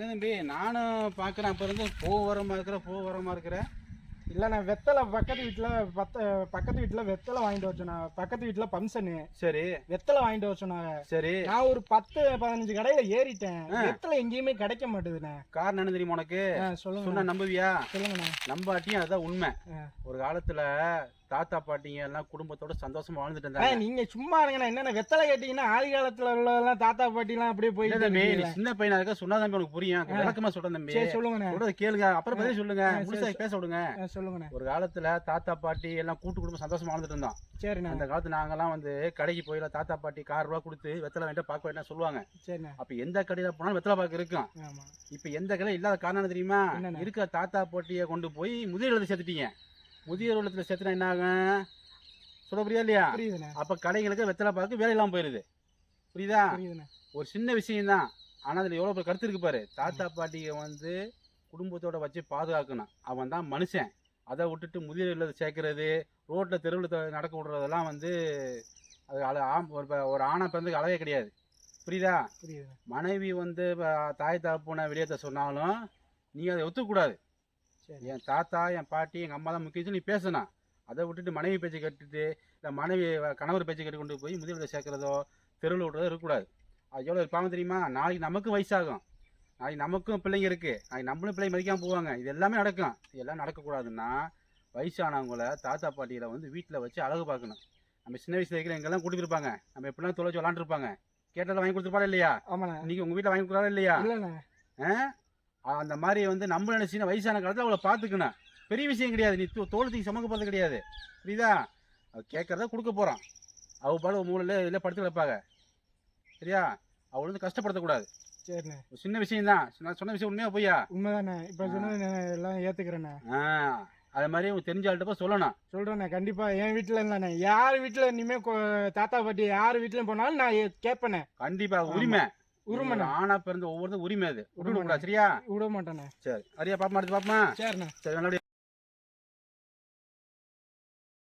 என்ன தம்பி நானும் பார்க்குறேன் அப்போ இருந்து போ உரமாக இருக்கிற போ உரமாக இருக்கிற. இல்லைண்ணா வெத்தலை பக்கத்து வீட்டில் பத்த பக்கத்து வீட்டில் வெத்தலை வாங்கிட்டு சொன்னாங்க பக்கத்து வீட்டில் ஃபங்க்ஷனு சரி. வெத்தலை வாங்கிட்டு வர சொன்னாங்க சரி. நான் ஒரு பத்து பதினஞ்சு கடையில ஏறிட்டேன். வெத்தலை எங்கேயுமே கிடைக்க மாட்டேதுண்ணே. காரணம் என்ன தெரியுமா உனக்கு? சொல்லுங்க சொன்னா நம்புவியா? சொல்லுங்கண்ணே. நம்பாட்டியும் அதுதான் உண்மை. ஒரு காலத்துல தாத்தா பாட்டிங்க எல்லாம் குடும்பத்தோட சந்தோஷமா வாழ்ந்துட்டு இருந்தாங்க. நீங்க சும்மா இருங்கண்ணா. என்னென்ன வெத்தலை கேட்டீங்கன்னா ஆதி காலத்துல உள்ளதெல்லாம் தாத்தா பாட்டிலாம் அப்படியே இல்ல போயிட்டு தம்பி நீ. சின்ன பையனா இருக்க சொன்னா தம்பி உனக்கு புரியும். விளக்கமா சொல்றேன் தம்பி. சரி சொல்லுங்கண்ணே. சொல்றத கேளுங்க. அப்புறம் பதில் சொல்லுங்க. பேச விடுங்க. சொல்லுங்கண்ணே. ஒரு காலத்துல தாத்தா பாட்டி எல்லாம் கூட்டு குடும்பம் சந்தோஷமா வாழ்ந்துட்டு இருந்தோம் சரிண்ணே. அந்த காலத்துல நாங்கெல்லாம் வந்து கடைக்கு போயில தாத்தா பாட்டி கார் ரூபா கொடுத்து வெத்தலை வேண்டாம் பார்க்க வேண்டாம் சொல்லுவாங்க? சரிண்ணே. அப்ப எந்த கடையில போனாலும் வெத்தலை பாக்கு இருக்கும். இப்ப எந்த கடை இல்லாத காரணம் தெரியுமா? இருக்கிற தாத்தா பாட்டியை கொண்டு போய் முதியோர் இல்லத்துல சேர்த்துட்டீங்க. முதியோர் இல்லத்துல சேர்த்துனா என்ன ஆகும்? சொல்ல புரியா இல்லையா? அப்ப கடைங்களுக்கு வெத்தலை பாக்கு வேலை இல்லாம போயிருது. புரியுதா? ஒரு சின்ன விஷயம் தான் ஆனா அதுல எவ்வளவு கருத்து இருக்கு பாரு. தாத்தா பாட்டியை வந்து குடும்பத்தோட வச்சு பாதுகாக்கணும். அவன் தான் மனுஷன். அதை விட்டுட்டு இல்லத்தை சேர்க்கறது ரோட்ல தெருவில் நடக்க விடுறதெல்லாம் வந்து அது அழ- ஆம் ஒரு ஒரு ஆணை பிறந்துக்கு அழகே கிடையாது. புரியுதா? புரியுதுண்ணே மனைவி வந்து தாய் தகப்பனை வெளியேற்ற சொன்னாலும் நீ அதை ஒத்துக்கூடாது. சரி. என் தாத்தா என் பாட்டி எங்கள் அம்மா தான் முக்கியம் நீ பேசணும் அதை விட்டுட்டு மனைவி பேச்சை கேட்டுட்டு இல்லை மனைவி கணவர் பேச்சை கேட்டு கொண்டு போய் முதியோர் சேர்க்குறதோ தெருவில் விடுறதோ இருக்கக்கூடாது. அது எவ்வளோ பாவம் தெரியுமா? நாளைக்கு நமக்கும் வயசாகும். நாளைக்கு நமக்கும் பிள்ளைங்க இருக்குது நாளைக்கு நம்மளும் பிள்ளைங்க மதிக்காமல் போவாங்க. இது எல்லாமே நடக்கும் இதெல்லாம் நடக்கக்கூடாதுன்னா வயசானவங்கள தாத்தா பாட்டிகளை வந்து வீட்டில் வச்சு அழகு பார்க்கணும். நம்ம சின்ன வயசுல இருக்கிற எங்கெல்லாம் கூட்டிட்டு இருப்பாங்க? நம்ம எப்படிலாம் தொலைச்சு விளாண்டுருப்பாங்க கேட்டதை வாங்கி கொடுத்துருப்பாரு இல்லையா? இன்னைக்கு உங்கள் வீட்டில் வாங்கி கொடுக்குறாரு இல்லையா? அந்த மாதிரி வந்து நம்ம நினைச்சுன்னா வயசான காலத்தில் அவளை பார்த்துக்கணும். பெரிய விஷயம் கிடையாது. நீ தோ- தோல் தூக்கி சமக்க போகிறது கிடையாது. புரியுதா? அவ கேட்கறத கொடுக்க போகிறான் அவ பாடு மூலையில் இதில் படுத்து கிடப்பாங்க. சரியா? அவளை வந்து கஷ்டப்படுத்தக்கூடாது. சரிண்ணே. சின்ன விஷயம் தான் நான் சொன்ன விஷயம் உண்மையா பொய்யா? உண்மைதாண்ணே. இப்போ சொன்னது எல்லாம் ஏத்துக்கிறேண்ணே. ஆ. அது மாதிரி உங்க தெரிஞ்ச ஆள்கிட்ட போய் சொல்லணும். சொல்றேண்ணே. கண்டிப்பா என் வீட்டுல இல்லைண்ணே. யார் வீட்டுல இனிமே தாத்தா பாட்டி யார் வீட்லயும் போனாலும் நான் கேட்பேண்ணே கண்டிப்பா உரிமை. ஒரு ஆணா பிறந்த ஒவ்வொருத்தரும் உரிமை அது. உரிமைண்ணே. விட்டுவிடக்கூடாது சரியா? விட மாட்டேண்ணே. சரி. அரியா பாப்பா அடுத்து பாப்பா சரிண்ணே. சரி நல்லபடியா